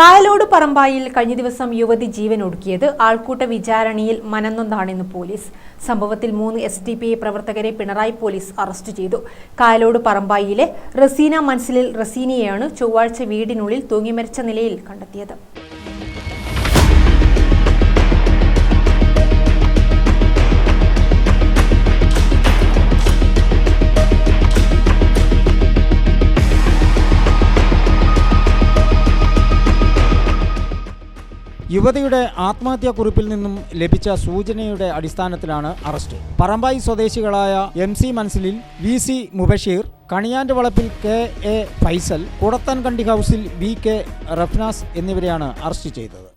കായലോട് പറമ്പായിൽ കഴിഞ്ഞ ദിവസം യുവതി ജീവൻ ഒടുക്കിയത് ആൾക്കൂട്ട വിചാരണയിൽ മനന്നൊന്നാണെന്ന് പോലീസ്. സംഭവത്തിൽ മൂന്ന് എസ് ഡി പി ഐ പ്രവർത്തകരെ പിണറായി പോലീസ് അറസ്റ്റ് ചെയ്തു. കായലോട് പറമ്പായിലെ റസീന മൻസിലിൽ റസീനയെയാണ് ചൊവ്വാഴ്ച വീടിനുള്ളിൽ തൂങ്ങിമരിച്ച നിലയിൽ കണ്ടെത്തിയത്. യുവതിയുടെ ആത്മഹത്യാക്കുറിപ്പിൽ നിന്നും ലഭിച്ച സൂചനയുടെ അടിസ്ഥാനത്തിലാണ് അറസ്റ്റ്. പറമ്പായി സ്വദേശികളായ എം സി മൻസിലിൽ വി സി മുബഷീർ കണിയാന്റെ വളപ്പിൽ കെ എ ഫൈസൽ കുടത്തൻകണ്ടി ഹൗസിൽ വി കെ റഫ്നാസ് എന്നിവരെയാണ് അറസ്റ്റ് ചെയ്തത്.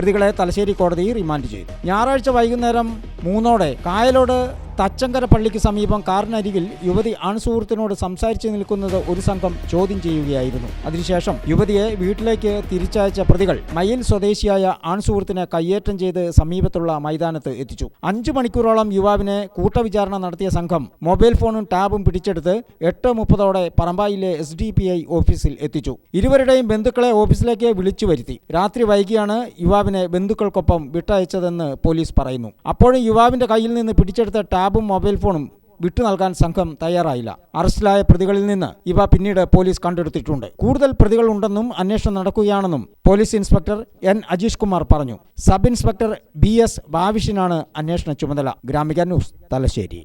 പ്രതികളെ തലശ്ശേരി കോടതി റിമാൻഡ് ചെയ്തു. ഞായറാഴ്ച വൈകുന്നേരം മൂന്നോടെ കായലോട് തച്ചങ്കര പള്ളിക്ക് സമീപം കാറിനരികിൽ യുവതി ആൺസുഹൃത്തിനോട് സംസാരിച്ചു നിൽക്കുന്നത് ഒരു സംഘം ചോദ്യം ചെയ്യുകയായിരുന്നു. അതിനുശേഷം യുവതിയെ വീട്ടിലേക്ക് തിരിച്ചയച്ച പ്രതികൾ മയിൽ സ്വദേശിയായ ആൺസുഹൃത്തിനെ കയ്യേറ്റം ചെയ്ത് സമീപത്തുള്ള മൈതാനത്ത് എത്തിച്ചു. അഞ്ചു മണിക്കൂറോളം യുവാവിനെ കൂട്ടവിചാരണ നടത്തിയ സംഘം മൊബൈൽ ഫോണും ടാബും പിടിച്ചെടുത്ത് എട്ട് മുപ്പതോടെ പറമ്പായിലെ എസ് ഡി പി ഐ ഓഫീസിൽ എത്തിച്ചു. ഇരുവരുടെയും ബന്ധുക്കളെ ഓഫീസിലേക്ക് വിളിച്ചു വരുത്തി. രാത്രി വൈകിയാണ് യുവാവിനെ ബന്ധുക്കൾക്കൊപ്പം വിട്ടയച്ചതെന്ന് പോലീസ് പറയുന്നു. അപ്പോഴും യുവാവിന്റെ കയ്യിൽ നിന്ന് പിടിച്ചെടുത്ത ടാബും മൊബൈൽ ഫോണും വിട്ടു നൽകാൻ സംഘം തയ്യാറായില്ല. അറസ്റ്റിലായ പ്രതികളിൽ നിന്ന് ഇവ പിന്നീട് പോലീസ് കണ്ടെടുത്തിട്ടുണ്ട്. കൂടുതൽ പ്രതികൾ ഉണ്ടെന്നും അന്വേഷണം നടക്കുകയാണെന്നും police inspector N Ajeesh Kumar പറഞ്ഞു. സബ് ഇൻസ്പെക്ടർ ബി എസ് ബാവിഷിനാണ് അന്വേഷണ ചുമതല. ഗ്രാമിക ന്യൂസ് തലശ്ശേരി.